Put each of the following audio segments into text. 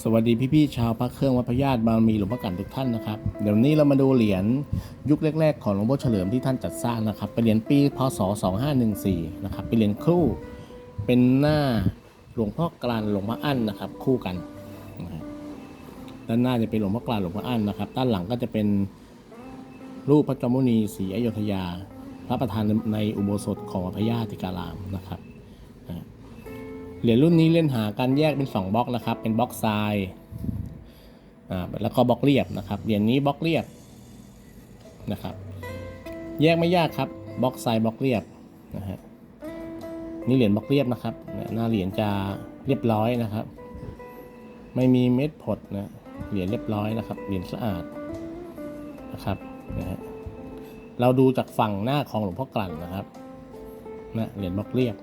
สวัสดีพี่ๆชาวพระเครื่องวัดพระญาติบารมีหลวงพ่อกันทุกท่านนะครับเดี๋ยวนี้เรามาดูเหรียญยุคแรก ๆ ของหลวงพ่อเฉลิมที่ท่านจัดสร้างนะครับเป็นเหรียญปีพศ 2514นะครับเป็นเหรียญคู่เป็นหน้าหลวงพ่อกลานหลวงพ่ออั้นนะครับ คู่กันด้านหน้าจะเป็นหลวงพ่อกลานหลวงพ่ออั้นนะครับ ด้านหลังก็จะเป็นรูปพระจอมมุนีศรีอยุธยา พระประธานในอุโบสถของวัดพระญาติการามนะครับ เหรียญรุ่นนี้เล่นหาการแยกเป็น 2บล็อกนะครับ เป็นบล็อกทรายอ่าแล้วก็บล็อกเรียบนะครับ เหรียญนี้บล็อกเรียบนะครับ แยกไม่ยากครับบล็อกทรายบล็อกเรียบนะฮะนี่เหรียญบล็อกเรียบนะครับ หน้าเหรียญจะเรียบร้อยนะครับ ไม่มีเม็ดผดนะเหรียญเรียบร้อยนะครับ เหรียญสะอาดนะครับนะฮะเราดูจากฝั่งหน้าของหลวงพ่อกลั่นนะครับนะเหรียญบล็อกเรียบ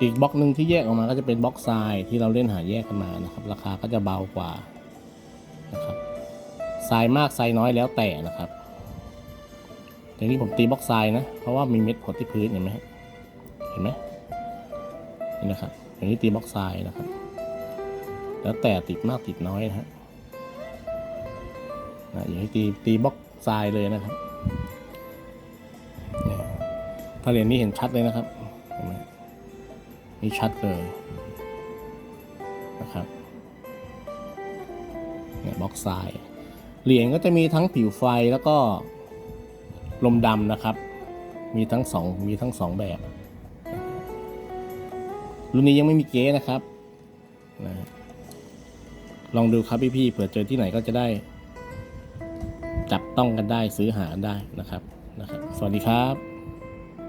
อีกบล็อกหนึ่งที่แยกออกมาก็จะเป็นบล็อกทรายที่เราเล่นหาแยกกันมานะครับ ราคาก็จะเบากว่านะครับทรายมากทรายน้อยแล้วแต่นะครับแต่นี้ผมตีบล็อกทรายนะ เพราะว่ามีเม็ดผดที่พื้นเห็นไหมเห็นไหมนี่นะครับอย่างนี้ตีบล็อกทรายนะครับ แล้วแต่ติดมากติดน้อยนะฮะอย่างนี้ตีตีบล็อกทรายเลยนะครับ ถ้าเหรียญนี้เห็นชัดเลยนะครับนี่ชัดเลยนะครับเนี่ยบล็อกทรายเหรียญก็จะมีทั้งผิวไฟแล้วก็ลมดำนะครับ มีทั้งสองมีทั้งสองแบบ รุ่นนี้ยังไม่มีเก๊นะครับนะลองดูครับพี่ๆเผื่อเจอที่ไหนก็จะได้ จับต้องกันได้ซื้อหาได้นะครับนะครับ สวัสดีครับ